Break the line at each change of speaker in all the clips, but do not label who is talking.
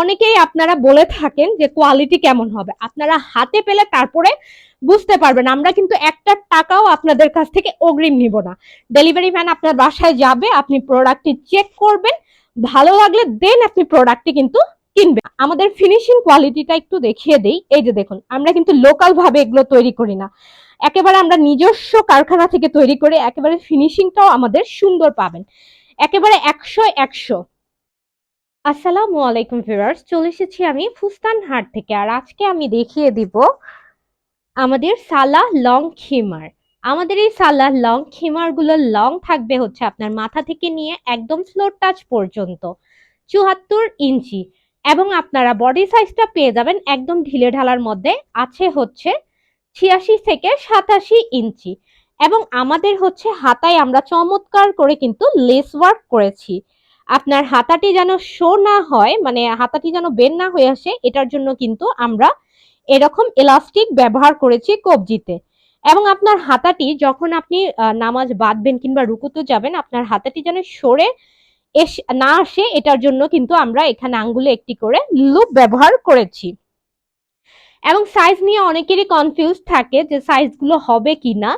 অনেকেই আপনারা বলে থাকেন যে কোয়ালিটি কেমন হবে। আপনারা হাতে পেলে তারপরে বুঝতে পারবেন। আমরা কিন্তু একটা টাকাও আপনাদের কাছ থেকে অগ্রিম নিব না। ডেলিভারি ম্যান আপনার বাসায় যাবে, আপনি প্রোডাক্টটি চেক করবেন। ভালো লাগলে দেন আপনি প্রোডাক্টটি কিন্তু কিনবেন। আমাদের ফিনিশিং কোয়ালিটিটা একটু দেখিয়ে দেই। এই যে দেখুন, আমরা কিন্তু লোকাল ভাবে এগুলো তৈরি করি না। একেবারে আমরা নিজস্ব কারখানা থেকে তৈরি করে একেবারে ফিনিশিংটাও আমাদের সুন্দর পাবেন। একেবারে একশো একশো। আসসালামু আলাইকুম ভিউয়ার্স, চলে এসেছি আমি ফুস্তান হাট থেকে আর আজকে আমি দেখিয়ে দিব আমাদের সালা লং খিমার। আমাদের এই সালা লং খিমারগুলো লং থাকবে হচ্ছে আপনার মাথা থেকে নিয়ে একদম ফ্লোর টাচ পর্যন্ত, চুয়াত্তর ইঞ্চি। এবং আপনারা বডি সাইজটা পেয়ে যাবেন একদম ঢিলে ঢালার মধ্যে, আছে হচ্ছে ছিয়াশি থেকে সাতাশি ইঞ্চি। এবং আমাদের হচ্ছে হাতায় আমরা চমৎকার করে কিন্তু লেস ওয়ার্ক করেছি। আপনার হাতাটি যেন শো না হয় মানে হাতাটি যেন বের না হয়ে আসে, এটার জন্য কিন্তু আমরা এরকম এলাস্টিক ব্যবহার করেছি কবজিতে। এবং আপনার হাতাটি যখন আপনি নামাজ বাঁধবেন কিংবা রুকুতে যাবেন, আপনার হাতাটি যেন সরে এস, না আসে, এটার জন্য কিন্তু আমরা এখানে আঙ্গুলে একটি করে লুপ ব্যবহার করেছি। এবং সাইজ নিয়ে অনেকেরই কনফিউজ থাকে যে সাইজগুলো হবে কি না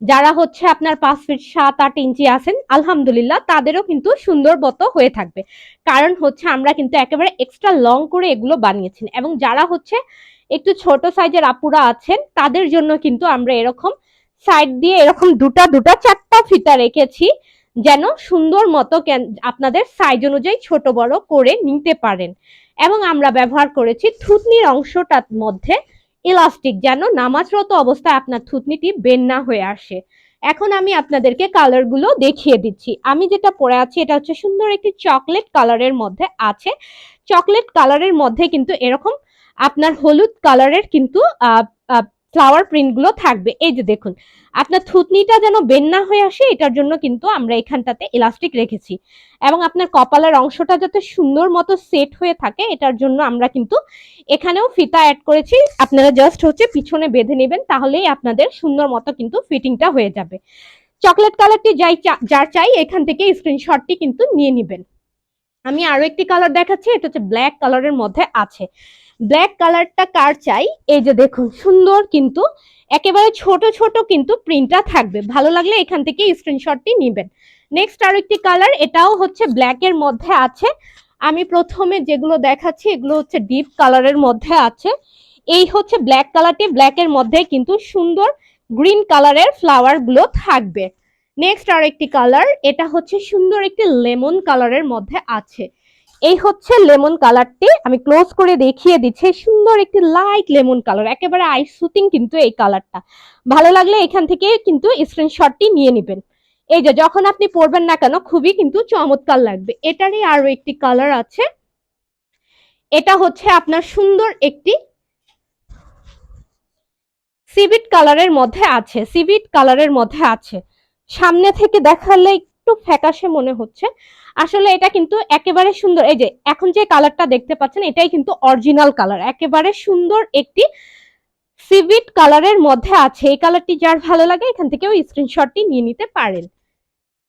যারা হচ্ছে আপনার পাঁচ ফিট সাত, আট ইঞ্চি আছেন, আলহামদুলিল্লাহ তাদেরও কিন্তু সুন্দর মতো হয়ে থাকবে। কারণ হচ্ছে আমরা কিন্তু একেবারে এক্সট্রা লং করে এগুলো বানিয়েছি এবং যারা হচ্ছে একটু ছোট সাইজের আপুরা আছেন, তাদের জন্য কিন্তু আমরা এরকম সাইড দিয়ে এরকম দুটা দুটা, চারটা ফিতা রেখেছি যেন সুন্দর মতো আপনাদের সাইজ অনুযায়ী ছোট, বড় করে নিতে পারেন। এবং আমরা ব্যবহার করেছি থুতনির অংশটার মধ্যে ইলাস্টিক যেন নামাজরত অবস্থায় আপনার থুতনিটি বের না হয়ে আসে। এখন আমি আপনাদেরকে কালারগুলো দেখিয়ে দিচ্ছি। আমি যেটা পরে আছি, এটা হচ্ছে সুন্দর একটি চকলেট কালারের মধ্যে আছে। চকলেট কালারের মধ্যে কিন্তু এরকম আপনার হলুদ কালারের কিন্তু ফ্লাওয়ার প্রিন্টগুলো থাকবে। এই যে দেখুন, আপনার থুতনিটা যেন বের না হয়ে আসে, এটার জন্য কিন্তু আমরা এখানটাতে ইলাস্টিক রেখেছি। এবং আপনার কপালের অংশটা যাতে সুন্দর মতো সেট হয়ে থাকে, এটার জন্য আমরা কিন্তু এখানেও ফিতা অ্যাড করেছি। আপনারা জাস্ট হচ্ছে পিছনে বেঁধে নেবেন, তাহলেই আপনাদের সুন্দর মতো কিন্তু ফিটিংটা হয়ে যাবে। চকলেট কালারটি যাই যার চাই, এখান থেকে স্ক্রিনশটটি কিন্তু নিয়ে নেবেন। আমি আরও একটি কালার দেখাচ্ছি, এটা হচ্ছে ব্ল্যাক কালারের মধ্যে আছে। ব্ল্যাক কালারটা কার চাই? এই যে দেখুন, সুন্দর কিন্তু, একেবারে ছোট ছোট কিন্তু প্রিন্টটা থাকবে। ভালো লাগলে এখান থেকে স্ক্রিনশটটি নেবেন। নেক্সট আরও একটি কালার এটাও হচ্ছে ব্ল্যাক এর মধ্যে আছে। আমি প্রথমে যেগুলো দেখাচ্ছি, এগুলো হচ্ছে ডিপ কালারের মধ্যে আছে। এই হচ্ছে ব্ল্যাক কালারটি ব্ল্যাক এর মধ্যে কিন্তু সুন্দর গ্রিন কালারের ফ্লাওয়ারগুলো থাকবে। নেক্সট আর একটি কালার এটা হচ্ছে সুন্দর একটি লেমন কালারের মধ্যে আছে। এই হচ্ছে লেমন কালারটি আমি ক্লোজ করে দেখিয়ে দিচ্ছি, সুন্দর একটি লাইট লেমন কালার একেবারে আই সুতিং কিন্তু এই কালারটা ভালো লাগলে এখান থেকে কিন্তু স্ক্রিনশটটি নিয়ে নেবেন। এই যে, যখন আপনি পরবেন না কেন, খুবই কিন্তু চমৎকার লাগবে। এটারই আরও একটি কালার আছে। এটা হচ্ছে আপনার সুন্দর একটি সিভিট কালারের মধ্যে আছে সিভিট কালারের মধ্যে আছে। সামনে থেকে দেখালে একটু ফ্যাকাশে মনে হচ্ছে। আসলে এটা কিন্তু একেবারে সুন্দর, এই যে এখন যে কালারটা দেখতে পাচ্ছেন, এটাই কিন্তু অরিজিনাল কালার একেবারে সুন্দর একটি সিভিট কালারের মধ্যে আছে। এই কালারটি যার ভালো লাগে, এখান থেকেও স্ক্রিনশটটি নিয়ে নিতে পারেন।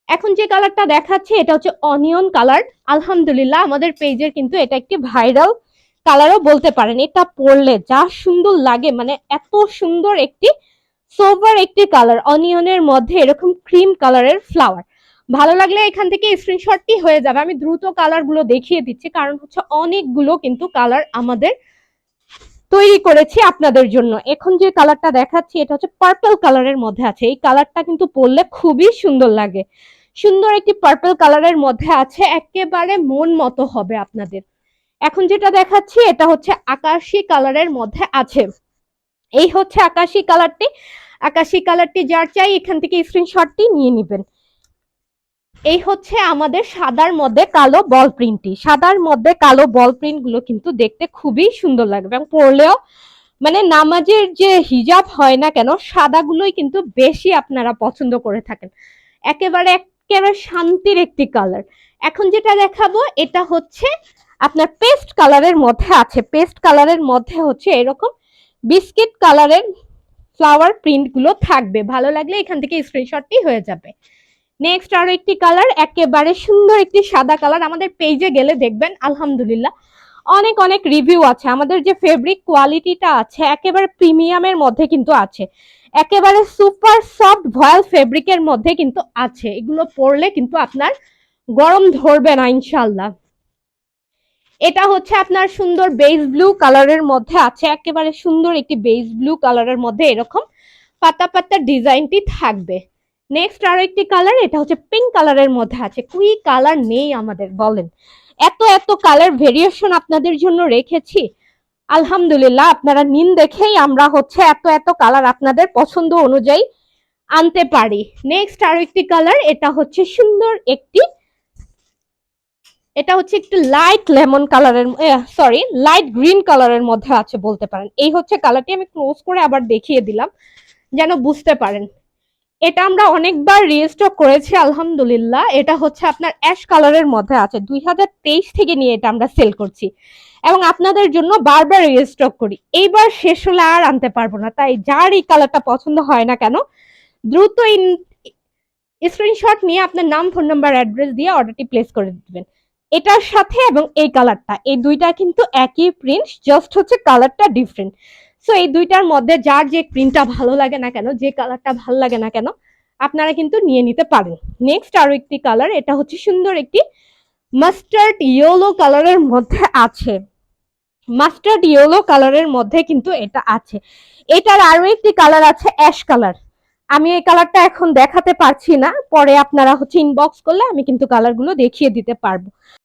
এখন যে কালারটা দেখাচ্ছে, এটা হচ্ছে অনিয়ন কালার আলহামদুলিল্লাহ, আমাদের পেজের কিন্তু এটা একটি ভাইরাল কালারও বলতে পারেন। এটা পরলে যা সুন্দর লাগে মানে এত সুন্দর একটি সোভার একটি কালার অনিয়নের মধ্যে এরকম ক্রিম কালারের ফ্লাওয়ার ভালো লাগলে এখান থেকে স্ক্রিনশটটি হয়ে যাবে। আমি দ্রুত কালারগুলো দেখিয়ে দিচ্ছি, কারণ হচ্ছে অনেকগুলো কিন্তু কালার আমাদের তৈরি করেছি আপনাদের জন্য। এখন যে কালারটা দেখাচ্ছি, এটা হচ্ছে পার্পল কালারের মধ্যে আছে। এই কালারটা কিন্তু পরলে খুবই সুন্দর লাগে। সুন্দর একটি পার্পল কালারের মধ্যে আছে, একেবারে মন মতো হবে আপনাদের। এখন যেটা দেখাচ্ছি, এটা হচ্ছে আকাশি কালারের মধ্যে আছে। এই হচ্ছে আকাশি কালারটি। আকাশি কালারটি যার চাই এখান থেকে স্ক্রিনশটটি নিয়ে নেবেন। এই হচ্ছে আমাদের সাদার মধ্যে কালো বল প্রিন্টটি সাদার মধ্যে কালো বল প্রিন্টগুলো কিন্তু দেখতে খুবই সুন্দর লাগবে এবং পরলেও মানে নামাজের যে হিজাব হয় না কেন, সাদাগুলোই কিন্তু বেশি আপনারা পছন্দ করে থাকেন। একেবারে একেবারে শান্তির একটি কালার এখন যেটা দেখাবো, এটা হচ্ছে আপনার পেস্ট কালারের মধ্যে আছে। পেস্ট কালারের মধ্যে হচ্ছে এরকম বিস্কিট কালারের ফ্লাওয়ার প্রিন্টগুলো থাকবে। ভালো লাগলে এখান থেকে স্ক্রিনশটটি হয়ে যাবে। নেক্সট আরও একটি কালার, একেবারে সুন্দর একটি সাদা কালার। আমাদের পেজে গেলে দেখবেন, আলহামদুলিল্লাহ, অনেক অনেক রিভিউ আছে। আমাদের যে ফেব্রিক কোয়ালিটিটা আছে, একেবারে প্রিমিয়ামের মধ্যে কিন্তু আছে। একেবারে সুপার সফট ভয়েল ফেব্রিকের মধ্যে কিন্তু আছে। এগুলো পরলে কিন্তু আপনার গরম ধরবে না ইনশাল্লাহ এটা হচ্ছে আপনার সুন্দর বেজ ব্লু কালারের মধ্যে আছে, একেবারে সুন্দর একটি বেজ ব্লু কালারের মধ্যে এরকম পাতা পাতা ডিজাইনটি থাকবে। নেক্সট আরও একটি কালার এটা হচ্ছে পিঙ্ক কালারের মধ্যে আছে। কুই কালার নেই আমাদের, বলেন। এত এত কালার ভেরিয়েশন আপনাদের জন্য রেখেছি। আলহামদুলিল্লাহ, আপনারা নিন দেখেই আমরা হচ্ছে এত এত কালার আপনাদের পছন্দ অনুযায়ী আনতে পারি। নেক্সট আরও একটি কালার এটা হচ্ছে সুন্দর একটি এটা হচ্ছে একটু লাইট লেমন কালারের সরি লাইট গ্রিন কালারের মধ্যে আছে বলতে পারেন। এই হচ্ছে কালারটি আমি ক্লোজ করে আবার দেখিয়ে দিলাম, যেন বুঝতে পারেন। এটা আমরা অনেকবার রিস্টক করেছি, আলহামদুলিল্লাহ। এটা হচ্ছে আপনার অ্যাশ কালারের মধ্যে আছে। দুই হাজার তেইশ থেকে নিয়ে এটা আমরা সেল করছি। এবং আপনাদের জন্য বারবার রিস্টক করি। এইবার শেষ হলে আর আনতে পারব না। তাই যার এই কালারটা পছন্দ হয় না কেন, দ্রুত স্ক্রিনশট নিয়ে আপনার নাম ফোন নাম্বার অ্যাড্রেস দিয়ে অর্ডারটি প্লেস করে দিবেন। এটার সাথে এবং এই কালারটা, এই দুইটা কিন্তু একই প্রিন্ট জাস্ট হচ্ছে কালারটা ডিফারেন্ট সো এই দুইটার মধ্যে যার যে প্রিন্টটা ভালো লাগে না কেন, যে কালারটা ভালো লাগে না কেন, আপনারা কিন্তু নিয়ে নিতে পারেন। নেক্সট আরও একটি কালার এটা হচ্ছে সুন্দর একটি মাস্টার্ড ইয়েলো কালারের মধ্যে আছে। মাস্টার্ড ইয়েলো কালারের মধ্যে কিন্তু এটা আছে। এটার আরও একটি কালার আছে অ্যাশ কালার আমি এই কালারটা এখন দেখাতে পারছি না, পরে আপনারা হচ্ছে ইনবক্স করলে আমি কিন্তু কালারগুলো দেখিয়ে দিতে পারব।